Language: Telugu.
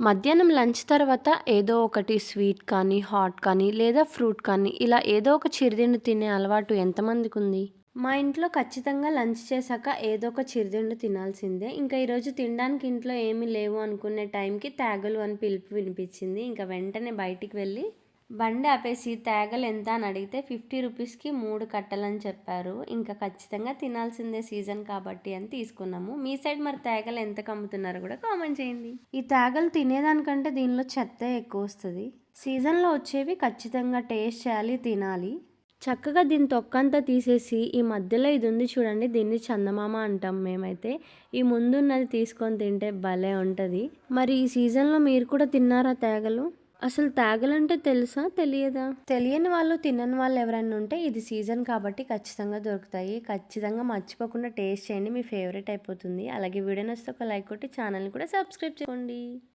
మధ్యాహ్నం లంచ్ తర్వాత ఏదో ఒకటి స్వీట్ కానీ హాట్ కానీ లేదా ఫ్రూట్ కానీ ఇలా ఏదో ఒక చిరుతిండి తినే అలవాటు ఎంతమందికి ఉంది మా ఇంట్లో ఖచ్చితంగా లంచ్ చేశాక ఏదో ఒక చిరుతిండి తినాల్సిందే. ఇంకా ఈరోజు తినడానికి ఇంట్లో ఏమీ లేవు అనుకునే టైంకి తేగలు అని పిలుపు వినిపించింది. ఇంకా వెంటనే బయటికి వెళ్ళి బండి ఆపేసి తేగలు ఎంత అని అడిగితే ఫిఫ్టీ రూపీస్కి మూడు కట్టలని చెప్పారు. ఇంకా ఖచ్చితంగా తినాల్సిందే సీజన్ కాబట్టి అని తీసుకున్నాము. మీ సైడ్ మరి తేగలు ఎంత కమ్ముతున్నారు కూడా కామెంట్ చేయండి. ఈ తేగలు తినేదానికంటే దీనిలో చెత్త ఎక్కువ వస్తుంది. సీజన్లో వచ్చేవి ఖచ్చితంగా టేస్ట్ చేయాలి తినాలి. చక్కగా దీని తొక్కంతా తీసేసి ఈ మధ్యలో ఇది ఉంది చూడండి దీన్ని చందమామ అంటాం మేమైతే. ఈ ముందున్నది తీసుకొని తింటే భలే ఉంటుంది. మరి ఈ సీజన్లో మీరు కూడా తిన్నారా తేగలు? అసలు తేగలంటే తెలుసా? తెలియదా? తెలియని వాళ్ళు తినని వాళ్ళు ఎవరైనా ఉంటే ఇది సీజన్ కాబట్టి ఖచ్చితంగా దొరుకుతాయి. ఖచ్చితంగా మర్చిపోకుండా టేస్ట్ చేయండి. మీ ఫేవరెట్ అయిపోతుంది. అలాగే వీడియో నచ్చితే ఒక లైక్ కొట్టి ఛానల్ని కూడా సబ్స్క్రైబ్ చేసుకోండి.